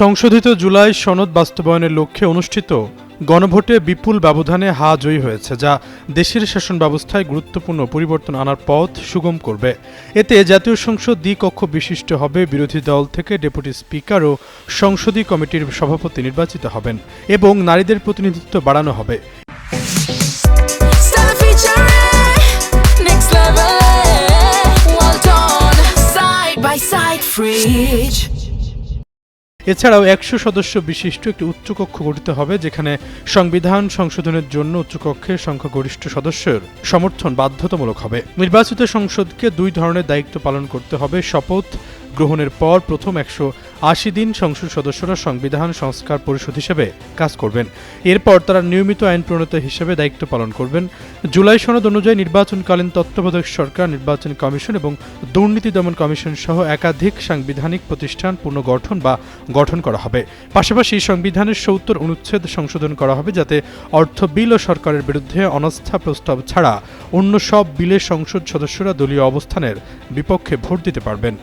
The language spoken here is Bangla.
সংশোধিত জুলাই সনদ বাস্তবায়নের লক্ষ্যে অনুষ্ঠিত গণভোটে বিপুল ব্যবধানে হা জয়ী হয়েছে, যা দেশের শাসন ব্যবস্থায় গুরুত্বপূর্ণ পরিবর্তন আনার পথ সুগম করবে এতে জাতীয় সংসদ দ্বিকক্ষ বিশিষ্ট হবে, বিরোধী দল থেকে ডেপুটি স্পিকার ও সংসদীয় কমিটির সভাপতি নির্বাচিত হবেন এবং নারীদের প্রতিনিধিত্ব বাড়ানো হবে fridge. এছাড়াও একশো সদস্য বিশিষ্ট একটি উচ্চকক্ষ গঠিত হবে, যেখানে সংবিধান সংশোধনের জন্য উচ্চকক্ষের সংখ্যাগরিষ্ঠ সদস্যের সমর্থন বাধ্যতামূলক হবে। নির্বাচিত সংসদকে দুই ধরনের দায়িত্ব পালন করতে হবে, শপথ গ্রহণের পর প্রথম একশো আশি দিন সংসদ সদস্যরা সংবিধান সংস্কার পরিষদ হিসেবে কাজ করবেন। এরপর তারা নিয়মিত আইন প্রণেতা হিসেবে দায়িত্ব পালন করবেন। জুলাই সনদ অনুযায়ী নির্বাচনকালীন তত্ত্বাবধায়ক সরকার, নির্বাচন কমিশন এবং দুর্নীতি দমন কমিশন সহ একাধিক সাংবিধানিক প্রতিষ্ঠান পুনর্গঠন বা গঠন করা হবে। পাশাপাশি সংবিধানের সত্তর অনুচ্ছেদ সংশোধন করা হবে যাতে অর্থ বিল ও সরকারের বিরুদ্ধে অনাস্থা প্রস্তাব ছাড়া অন্য সব বিলের সংসদ সদস্যরা দলীয় অবস্থানের বিপক্ষে ভোট দিতে পারবেন।